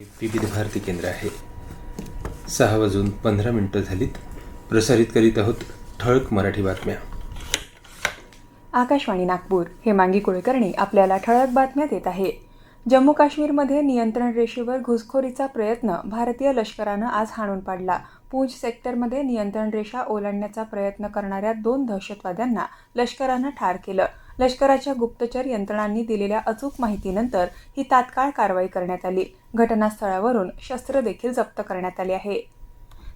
विविध भारती केंद्र आहे. सहा वाजून पंधरा मिनिटं झालीत. प्रसारित करीत आहोत ठळक मराठी बातम्या. आकाशवाणी नागपूर हे मांगी कुळकर्णी आपल्याला ठळक बातम्या देत आहे. जम्मू काश्मीरमध्ये नियंत्रण रेषेवर घुसखोरीचा प्रयत्न भारतीय लष्करानं आज हाणून पाडला. पूंछ सेक्टरमध्ये नियंत्रण रेषा ओलांडण्याचा प्रयत्न करणाऱ्या दोन दहशतवाद्यांना लष्करानं ठार केलं. लष्कराच्या गुप्तचर यंत्रणांनी दिलेल्या अचूक माहितीनंतर ही तात्काळ कारवाई करण्यात आली. घटनास्थळावरून शस्त्र देखील जप्त करण्यात आले आहे.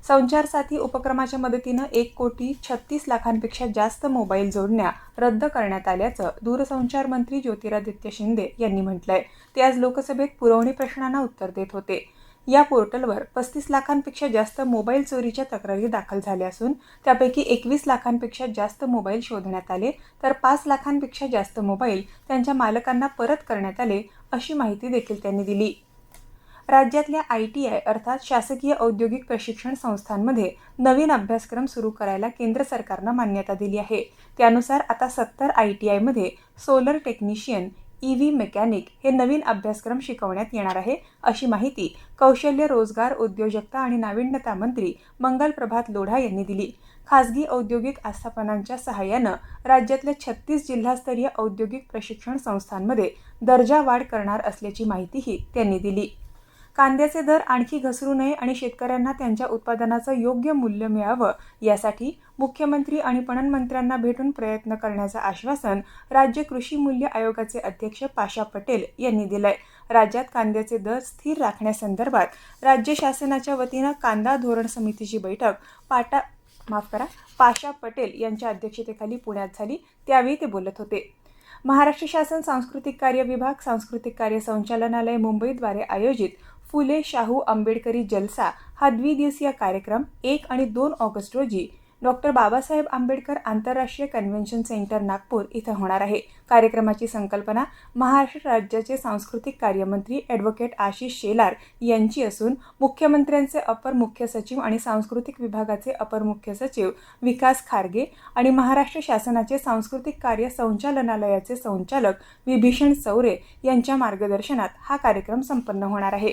संचार साथी उपक्रमाच्या मदतीनं एक कोटी छत्तीस लाखांपेक्षा जास्त मोबाईल जोडण्या रद्द करण्यात आल्याचं दूरसंचार मंत्री ज्योतिरादित्य शिंदे यांनी म्हटलंय. ते आज लोकसभेत पुरवणी प्रश्नांना उत्तर देत होते. या पोर्टलवर पस्तीस लाखांपेक्षा जास्त मोबाईल चोरीच्या तक्रारी दाखल झाल्या असून त्यापैकी एकवीस लाखांपेक्षा जास्त मोबाईल शोधण्यात आले तर पाच लाखांपेक्षा जास्त मोबाईल त्यांच्या मालकांना परत करण्यात आले अशी माहिती देखील त्यांनी दिली. राज्यातल्या आय टी आय अर्थात शासकीय औद्योगिक प्रशिक्षण संस्थांमध्ये नवीन अभ्यासक्रम सुरू करायला केंद्र सरकारनं मान्यता दिली आहे. त्यानुसार आता सत्तर आय टी आयमध्ये solar technician E V mechanic हे नवीन अभ्यासक्रम शिकवण्यात येणार आहे अशी माहिती कौशल्य रोजगार उद्योजकता आणि नाविन्यता मंत्री मंगल प्रभात लोढा यांनी दिली. खासगी औद्योगिक आस्थापनांच्या सहाय्यानं राज्यातल्या छत्तीस जिल्हास्तरीय औद्योगिक प्रशिक्षण संस्थांमध्ये दर्जा वाढ करणार असल्याची माहितीही त्यांनी दिली. कांद्याचे दर आणखी घसरू नये आणि शेतकऱ्यांना त्यांच्या उत्पादनाचं योग्य मूल्य मिळावं यासाठी मुख्यमंत्री आणि पणन मंत्र्यांना भेटून प्रयत्न करण्याचं आश्वासन राज्य कृषी मूल्य आयोगाचे अध्यक्ष पाशा पटेल यांनी दिलंय. राज्यात कांद्याचे दर स्थिर राखण्यासंदर्भात राज्य शासनाच्या वतीनं कांदा धोरण समितीची बैठक पाटा माफ करा पाशा पटेल यांच्या अध्यक्षतेखाली पुण्यात झाली त्यावेळी ते बोलत होते. महाराष्ट्र शासन सांस्कृतिक कार्य विभाग सांस्कृतिक कार्य संचालनालय मुंबईद्वारे आयोजित फुले शाहू आंबेडकरी जलसा हा द्विदिवसीय कार्यक्रम एक आणि दोन ऑगस्ट रोजी डॉक्टर बाबासाहेब आंबेडकर आंतरराष्ट्रीय कन्व्हेन्शन सेंटर नागपूर इथं होणार आहे. कार्यक्रमाची संकल्पना महाराष्ट्र राज्याचे सांस्कृतिक कार्यमंत्री ॲडव्होकेट आशिष शेलार यांची असून मुख्यमंत्र्यांचे अपर मुख्य सचिव आणि सांस्कृतिक विभागाचे अपर मुख्य सचिव विकास खारगे आणि महाराष्ट्र शासनाचे सांस्कृतिक कार्य संचालनालयाचे संचालक विभीषण चौरे यांच्या मार्गदर्शनात हा कार्यक्रम संपन्न होणार आहे.